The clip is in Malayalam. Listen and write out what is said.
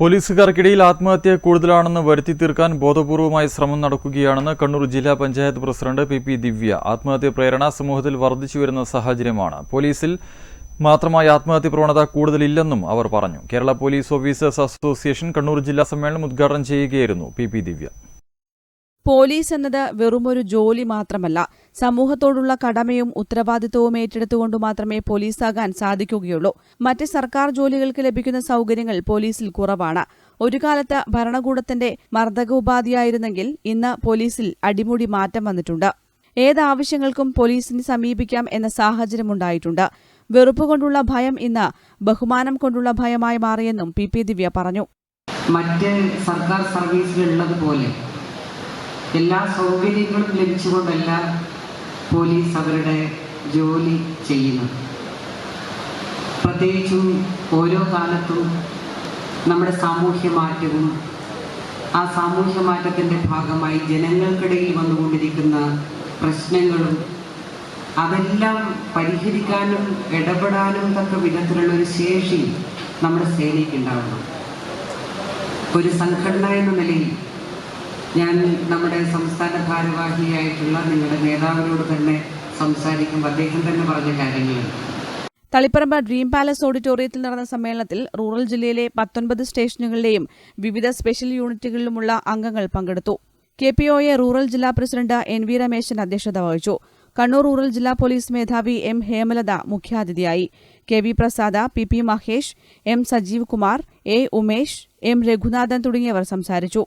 പോലീസുകാർക്കിടയിൽ ആത്മഹത്യ കൂടുതലാണെന്ന് വരുത്തി തീർക്കാൻ ബോധപൂർവമായ ശ്രമം നടക്കുകയാണെന്ന് കണ്ണൂർ ജില്ലാ panchayat president P P Divya. ആത്മഹത്യ പ്രേരണ സമൂഹത്തിൽ വർദ്ധിച്ചു വരുന്ന സാഹചര്യമാണ്. പോലീസിൽ മാത്രമായി ആത്മഹത്യ പ്രവണത കൂടുതലില്ലെന്നും അവർ പറഞ്ഞു. Kerala police officers association Kannur ജില്ലാ സമ്മേളനം ഉദ്ഘാടനം ചെയ്യുകയായിരുന്നു പി പി ദിവ്യ. പോലീസ് എന്നത് വെറുമൊരു ജോലി മാത്രമല്ല. സമൂഹത്തോടുള്ള കടമയും ഉത്തരവാദിത്വവും ഏറ്റെടുത്തുകൊണ്ട് മാത്രമേ പോലീസാകാൻ സാധിക്കുകയുള്ളൂ. മറ്റ് സർക്കാർ ജോലികൾക്ക് ലഭിക്കുന്ന സൗകര്യങ്ങൾ പോലീസിൽ കുറവാണ്. ഒരു കാലത്ത് ഭരണകൂടത്തിന്റെ മർദ്ദകോപാധിയായിരുന്നെങ്കിൽ ഇന്ന് പോലീസിൽ അടിമുടി മാറ്റം വന്നിട്ടുണ്ട്. ഏതാവശ്യങ്ങൾക്കും പോലീസിനെ സമീപിക്കാം എന്ന സാഹചര്യമുണ്ടായിട്ടുണ്ട് വെറുപ്പ് കൊണ്ടുള്ള ഭയം ഇന്ന് ബഹുമാനം കൊണ്ടുള്ള ഭയമായി മാറിയെന്നും പി പി ദിവ്യ പറഞ്ഞു. മറ്റ് സർക്കാർ സർവീസിലുള്ളതുപോലെ എല്ലാ സൗകര്യങ്ങളും ലഭിച്ചുകൊണ്ടല്ല പോലീസ് അവരുടെ ജോലി ചെയ്യുന്നത്. പ്രത്യേകിച്ചും ഓരോ കാലത്തും നമ്മുടെ സാമൂഹ്യ മാറ്റവും ആ സാമൂഹ്യ മാറ്റത്തിന്റെ ഭാഗമായി ജനങ്ങൾക്കിടയിൽ വന്നുകൊണ്ടിരിക്കുന്ന പ്രശ്നങ്ങളും അതെല്ലാം പരിഹരിക്കാനും ഇടപെടാനും തക്ക വിധത്തിലുള്ള ഒരു ശേഷി നമ്മുടെ സേനയ്ക്കുണ്ടാവണം ഒരു സംഘടന എന്ന നിലയിൽ ഞാൻ നമ്മുടെ സംസ്ഥാന ഭാരവാഹിയായിട്ടുള്ള നിങ്ങളുടെ നേതാവിനോട് തന്നെ സംസാരിക്കുമ്പോൾ അദ്ദേഹം തന്നെ പറഞ്ഞ കാര്യങ്ങളുണ്ട് തളിപ്പറമ്പ് ഡ്രീം പാലസ് ഓഡിറ്റോറിയത്തിൽ നടന്ന സമ്മേളനത്തിൽ റൂറൽ ജില്ലയിലെ പത്തൊൻപത് സ്റ്റേഷനുകളിലെയും വിവിധ സ്പെഷ്യൽ യൂണിറ്റുകളിലുമുള്ള അംഗങ്ങൾ പങ്കെടുത്തു. K P O A rural ജില്ലാ പ്രസിഡന്റ് എൻ വി രമേശൻ അധ്യക്ഷത വഹിച്ചു. കണ്ണൂർ റൂറൽ ജില്ലാ പോലീസ് മേധാവി എം ഹേമലത മുഖ്യാതിഥിയായി. K V Prasad P P Mahesh M Sajeev Kumar A Umesh M Raghunathan തുടങ്ങിയവർ സംസാരിച്ചു.